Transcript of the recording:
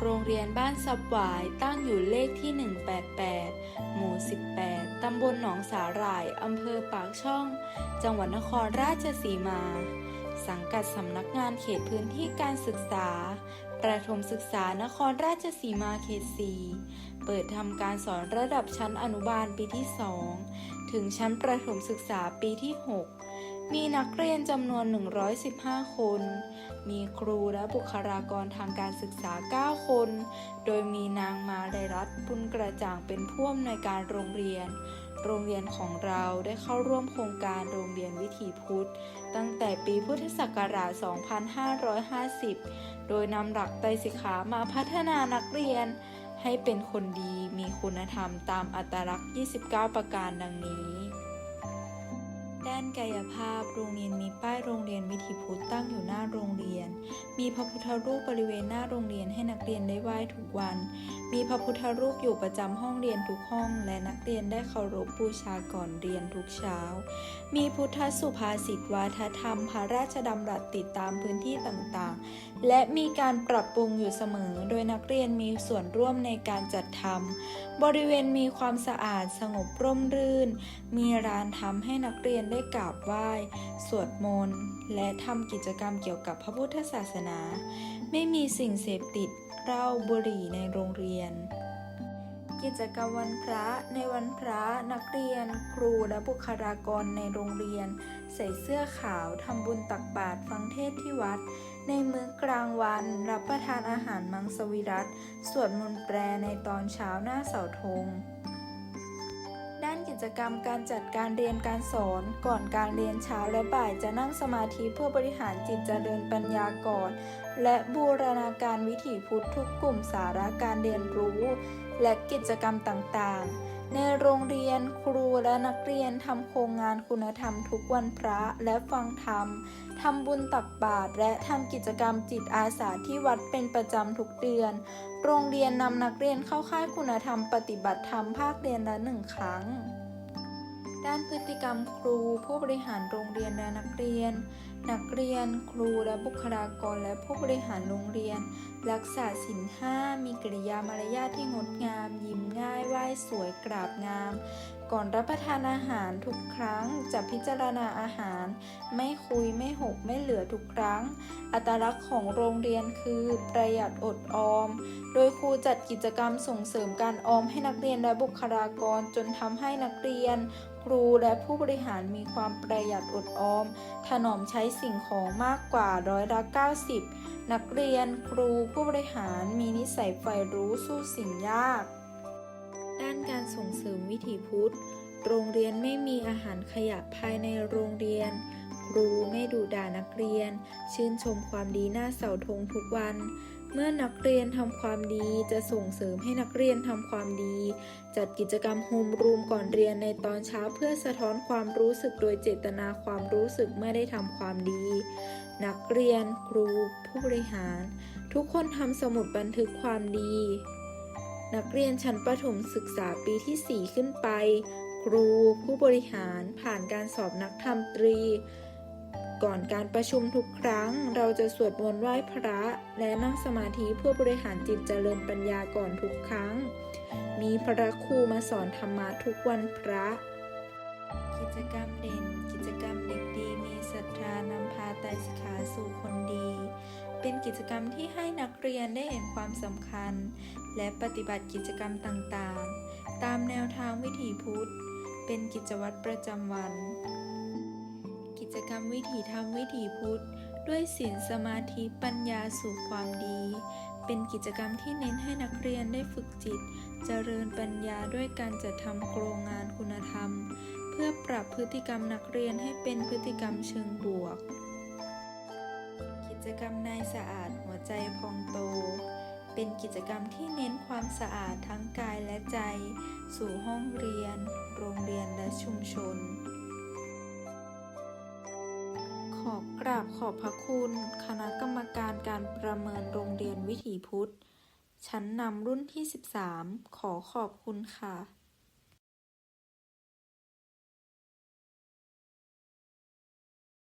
โรงเรียนบ้านซับหวายตั้งอยู่เลขที่ 188 หมู่ 18 ตำบลหนองสาหร่าย อำเภอปากช่อง จังหวัดนครราชสีมา สังกัดสำนักงานเขตพื้นที่การศึกษา ประถมศึกษานครราชสีมาเขต 4 เปิดทำการสอนระดับชั้นอนุบาลปีที่ 2 ถึงชั้นประถมศึกษาปีที่ 6 มีนักเรียนจำนวน 115 คน มีครูและบุคลากรทางการศึกษา 9 คน โดยมีนางมาลัยรัตน์บุญกระจ่างเป็นผู้อำนวยการโรงเรียน โรงเรียนของเราได้เข้าร่วมโครงการโรงเรียนวิถีพุทธ ตั้งแต่ปีพุทธศักราช 2550 โดยนำหลักไตรสิกขามาพัฒนานักเรียน ให้เป็นคนดีมีคุณธรรมตามอัตลักษณ์ 29 ประการดังนี้ ด้านกายภาพ โรงเรียนมีป้ายโรงเรียนวิถีพุทธตั้งอยู่หน้าโรงเรียน มีพระพุทธรูปบริเวณหน้าโรงเรียนให้นักเรียนได้ไหว้ทุกวัน มีพระพุทธรูปอยู่ประจำห้องเรียนทุกห้อง และนักเรียนได้เคารพบูชาก่อนเรียนทุกเช้า มีพุทธสุภาษิตวาทธรรม พระราชดำรัสติดตามพื้นที่ต่างๆ และมีการปรับปรุงอยู่เสมอ โดยนักเรียนมีส่วนร่วมในการจัดทำบริเวณมีความสะอาดสงบร่มรื่น มีร้านทำให้นักเรียนได้กราบไหว้ สวดมนต์ และทำกิจกรรมเกี่ยวกับพระพุทธศาสนา ไม่มีสิ่งเสพติดเหล้าบุหรี่ในโรงเรียน กิจกรรมวันพระในวันพระนักเรียน ครูและบุคลากรในโรงเรียน ใส่เสื้อขาวทำบุญตักบาตรฟังเทศที่วัด ในมื้อกลางวัน รับประทานอาหารมังสวิรัตสวดมนต์แปรในตอนเช้าหน้าเสาธงด้านกิจกรรมการจัดการเรียนการสอนก่อนการเรียนเช้าและบ่ายจะนั่งสมาธิเพื่อบริหารจิตเจริญปัญญาก่อน และบูรณาการวิถีพุทธทุกกลุ่มสาระการเรียนรู้ และกิจกรรมต่างๆ ในโรงเรียนครูและนักเรียนทำโครงงานคุณธรรมทุกวันพระและฟังธรรมทำบุญตักบาตรและทำกิจกรรมจิตอาสาที่วัดเป็นประจำทุกเดือน โรงเรียนนำนักเรียนเข้าค่ายคุณธรรมปฏิบัติธรรมภาคเรียนละหนึ่งครั้ง ด้านพฤติกรรมครูผู้บริหารโรงเรียนและนักเรียน นักเรียน ครูและบุคลากรและผู้บริหารโรงเรียน รักษาศีลห้ามีกริยามารยาทที่งดงาม ยิ้มง่าย ไหว้สวยกราบงาม ก่อนรับประทานอาหารทุกครั้งจะพิจารณาอาหาร ไม่คุยไม่หกไม่เหลือทุกครั้ง อัตลักษณ์ของโรงเรียนคือประหยัดอดออม โดยครูจัดกิจกรรมส่งเสริมการออมให้นักเรียนและบุคลากรจนทำให้นักเรียน ครูและผู้บริหารมีความประหยัดอดออม ถนอมใช้สิ่งของมากกว่าร้อยละ90 นักเรียนครูผู้บริหารมีนิสัยใฝ่รู้สู้สิ่งยาก ด้านการส่งเสริมวิถีพุทธ โรงเรียนไม่มีอาหารขยะภายในโรงเรียนครูไม่ดุด่านักเรียน ชื่นชมความดีหน้าเสาธงทุกวัน เมื่อนักเรียนทำความดีจะส่งเสริมให้นักเรียนทำความดี จัดกิจกรรมโฮมรูมก่อนเรียนในตอนเช้าเพื่อสะท้อนความรู้สึกโดยเจตนาความรู้สึกเมื่อได้ทำความดี นักเรียน ครู ผู้บริหาร ทุกคนทำสมุดบันทึกความดี นักเรียนชั้นประถมศึกษาปีที่ 4 ขึ้นไป ครู ผู้บริหารผ่านการสอบนักธรรมตรี ก่อนการประชุมทุกครั้ง เราจะสวดมนต์ไหว้พระ และนั่งสมาธิเพื่อบริหารจิตเจริญปัญญาก่อนทุกครั้ง มีพระครูมาสอนธรรมะทุกวันพระ กิจกรรมเด่น กิจกรรมเด็กดีมีศรัทธานำพาไตรสิกขาสู่คนดี เป็นกิจกรรมที่ให้นักเรียนได้เห็นความสำคัญ และปฏิบัติกิจกรรมต่างๆ ตามแนวทางวิถีพุทธ เป็นกิจวัตรประจำวัน จกรรมวิถีธรรมวิถีพุทธ ด้วยศีลสมาธิปัญญาสู่ความดี เป็นกิจกรรมที่เน้นให้นักเรียนได้ฝึกจิต เจริญปัญญาด้วยการจัดทำโครงงานคุณธรรม เพื่อปรับพฤติกรรมนักเรียนให้เป็นพฤติกรรมเชิงบวก กิจกรรมนายสะอาดหัวใจพองโตเป็นกิจกรรมที่เน้นความสะอาดทั้งกายและใจ สู่ห้องเรียนโรงเรียน กราบขอบพระคุณ คณะกรรมการการประเมินโรงเรียนวิถีพุทธ ชั้นนำรุ่นที่ 13 ขอขอบคุณค่ะ